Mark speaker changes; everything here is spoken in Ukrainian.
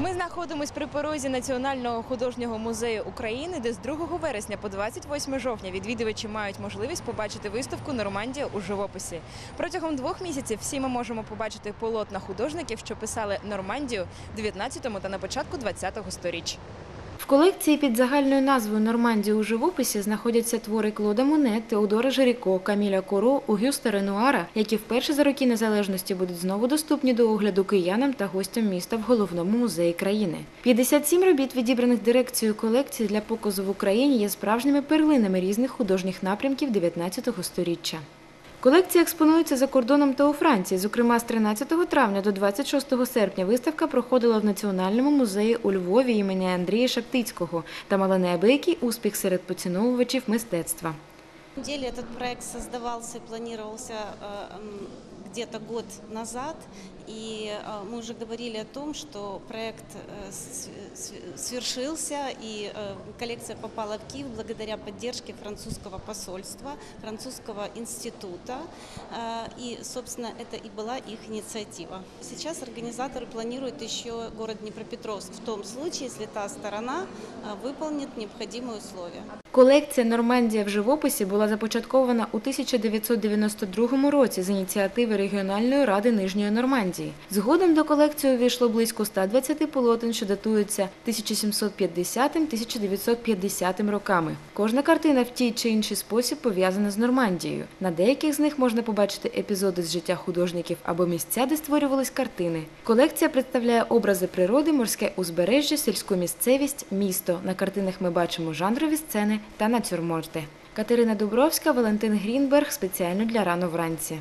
Speaker 1: Ми знаходимось при порозі Національного художнього музею України, де з 2 вересня по 28 жовтня відвідувачі мають можливість побачити виставку Нормандія у живописі. Протягом двох місяців всі ми можемо побачити полотна художників, що писали Нормандію в 19 та на початку 20-го сторіч. В колекції під загальною назвою Нормандія у живописі знаходяться твори Клода Моне, Теодора Жиріко, Каміля Коро, Огюста Ренуара, які вперше за роки незалежності будуть знову доступні до огляду киянам та гостям міста в головному музеї країни. 57 робіт, відібраних дирекцією колекції для показу в Україні, є справжніми перлинами різних художніх напрямків 19 століття. Колекція експонується за кордоном та у Франції. Зокрема, з 13 травня до 26 серпня виставка проходила в Національному музеї у Львові імені Андрія Шептицького та мала неабиякий успіх серед поціновувачів мистецтва.
Speaker 2: Деле этот проект создавался и планировался м, где-то год назад, и э, мы уже говорили о том, что проект э, с- с- свершился, и э, коллекция попала в Киев благодаря поддержке французского посольства, французского института, э, и, собственно, это и была их инициатива. Сейчас организаторы планируют еще город Днепропетровск в том случае, если та сторона э, выполнит необходимые условия.
Speaker 1: Колекція Нормандія в живописі була започаткована у 1992 році з ініціативи регіональної ради Нижньої Нормандії. Згодом до колекції увійшло близько 120 полотен, що датуються 1750-1950 роками. Кожна картина в тій чи інший спосіб пов'язана з Нормандією. На деяких з них можна побачити епізоди з життя художників або місця, де створювались картини. Колекція представляє образи природи, морське узбережжя, сільську місцевість, місто. На картинах ми бачимо жанрові сцени та натюрморти. Катерина Дубровська, Валентин Грінберг спеціально для рано вранці.